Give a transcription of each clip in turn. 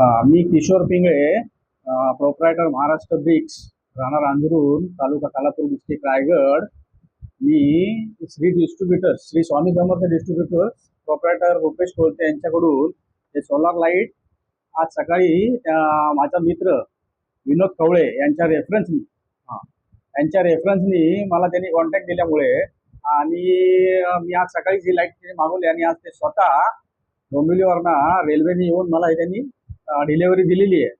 हा, मी Kishore Pingale proprietor Maharashtra bricks राहणार अंजरून तालुका कालापूर डिस्ट्रिक्ट रायगड. मी Shri distributor Shri Swami Samarth distributor proprietor Rupesh Kolte यांच्याकडून हे सोलार लाइट आज सकाळी माझा मित्र विनोद कवळे यांच्या रेफरन्सनी हां यांच्या रेफरन्सनी मला त्यांनी कॉन्टॅक्ट दिल्यामुळे आणि मी आज सकाळी जी लाइट मागवली आणि आज ते स्वतः डोंबिवलीवरनं रेल्वेने येऊन मला हे त्यांनी डिलेवरी दिलेली आहे.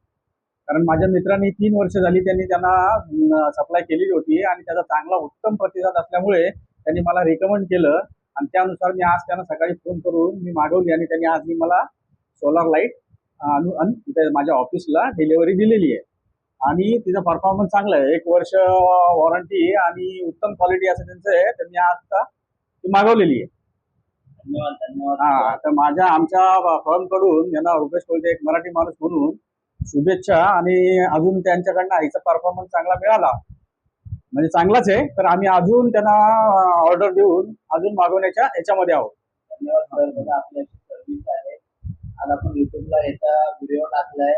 कारण माझ्या मित्रांनी तीन वर्ष झाली त्यांनी त्यांना सप्लाय केलेली होती आणि त्याचा चांगला उत्तम प्रतिसाद असल्यामुळे त्यांनी मला रिकमेंड केलं. आणि त्यानुसार मी आज त्यांना सकाळी फोन करून मी मागवली आणि त्यांनी आज मी मला सोलार लाइट आणून आणि तिथे माझ्या ऑफिसला डिलेवरी दिलेली आहे. आणि तिचा परफॉर्मन्स चांगला आहे. एक वर्ष वॉरंटी आणि उत्तम क्वालिटी असं त्यांचं आहे. त्यांनी आज ती मागवलेली आहे. धन्यवाद हा धन्यवाद तर माझ्या आमच्या फर्मकडून यांना रुपेश कोलते एक मराठी माणूस म्हणून शुभेच्छा आणि अजून त्यांच्याकडनं आईचा परफॉर्मन्स चांगला मिळाला. म्हणजे चांगलाच आहे तर आम्ही अजून त्यांना ऑर्डर देऊन अजून मागवण्याच्या याच्यामध्ये आहोत. धन्यवाद सर. बघा आपल्याची सर्व्हिस आहे. आज आपण युट्यूबला याचा व्हिडिओ टाकलाय.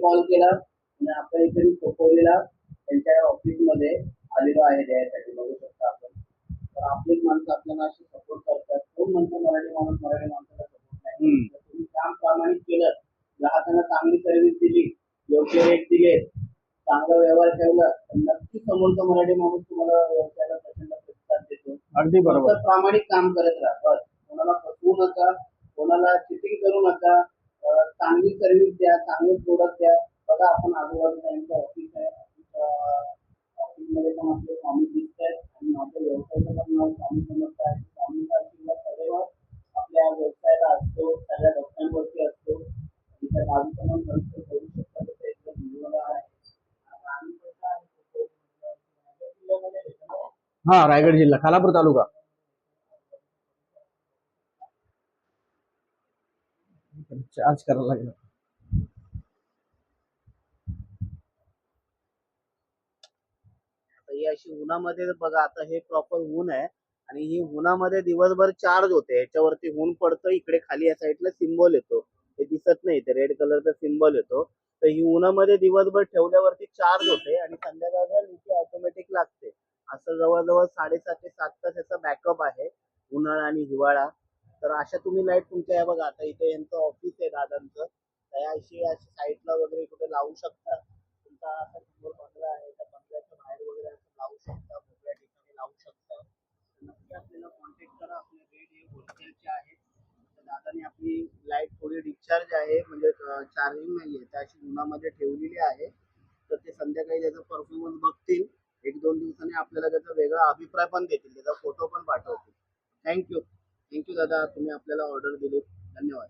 कॉल केला. आणि आपल्या इथे खोपोलीला त्यांच्या ऑफिसमध्ये आलेलो आहे. द्यायसाठी बघू शकता आपण. तर आपलीच माणसं आपल्याला अशी सपोर्ट करतात. कोण म्हणतो मराठी माणूस मराठी माणसाला सपोर्ट नाही? तुम्ही काम प्रामाणिक केलं. ग्राहकांना चांगली सर्व्हिस दिली. योग्य रेट दिले. चांगला व्यवहार ठेवला. तर नक्की समोरचा मराठी माणूस तुम्हाला व्यवसायाला प्रचंड प्रतिसाद देतो. अगदी बरोबर. प्रामाणिक काम करत राहा. बस. कोणाला फसवू नका. कोणाला चिटिंग करू नका. सर्व्हिस द्या चांगले प्रोडक्ट द्या बघा आपण आजूबाजूला यांचं ऑफ़िस आहे ऑफिसमध्ये पण आपले स्वामी दिसत आहेत आणि माझ्या व्यवसायाचं पण नाव स्वामी समजत आहे स्वामीचा आशीर्वाद सदैव आपल्या व्यवसायाला असतो सगळ्या डॉक्टरांवरती असतो तिच्या बाजूचं पण खर्च करू शकता तसं एकदम निर्मला आहे हा। रायगड जिल्हा खालापूर तालुका। चार्ज करायला लागेल ही अशी उन्हामध्ये बघा आता हे प्रॉपर ऊन आहे आणि ही उन्हामध्ये दिवसभर चार्ज होते. याच्यावरती ऊन पडतं इकडे खाली या साईडला सिम्बॉल येतो. हे दिसत नाही ते रेड कलरचा सिम्बॉल येतो. तर ही उन्हामध्ये दिवसभर ठेवल्यावरती चार्ज होते आणि संध्याकाळ इथे ऑटोमॅटिक लागते. असं जवळजवळ साडेसात ते सात तास याचा बॅकअप आहे उन्हाळा आणि हिवाळा. तर अशा तुम्ही लाइट तुमच्या या बघा आता इथे यांचं ऑफिस आहे दादांचं. त्या अशी अशी साईडला वगैरे कुठे लावू शकता? तुमचा असा समोर बंगला आहे त्या बंगल्याच्या बाहेर वगैरे असं लावू शकता मोकळ्या ठिकाणी लावू शकता तर नक्की आपल्याला कॉन्टॅक्ट करा होलसेलचे आहेत दादाने आपली लाइट थोडी डिस्चार्ज आहे म्हणजे चार्जिंग नाही आहे त्याची उन्हामध्ये ठेवलेली आहे. तर ते संध्याकाळी त्याचा परफॉर्मन्स बघतील. एक दोन दिवसाने आपल्याला त्याचा वेगळा अभिप्राय पण देतील त्याचा फोटो पण पाठवतील. थँक्यू थँक्यू दादा. तुम्ही आपल्याला ऑर्डर दिली धन्यवाद.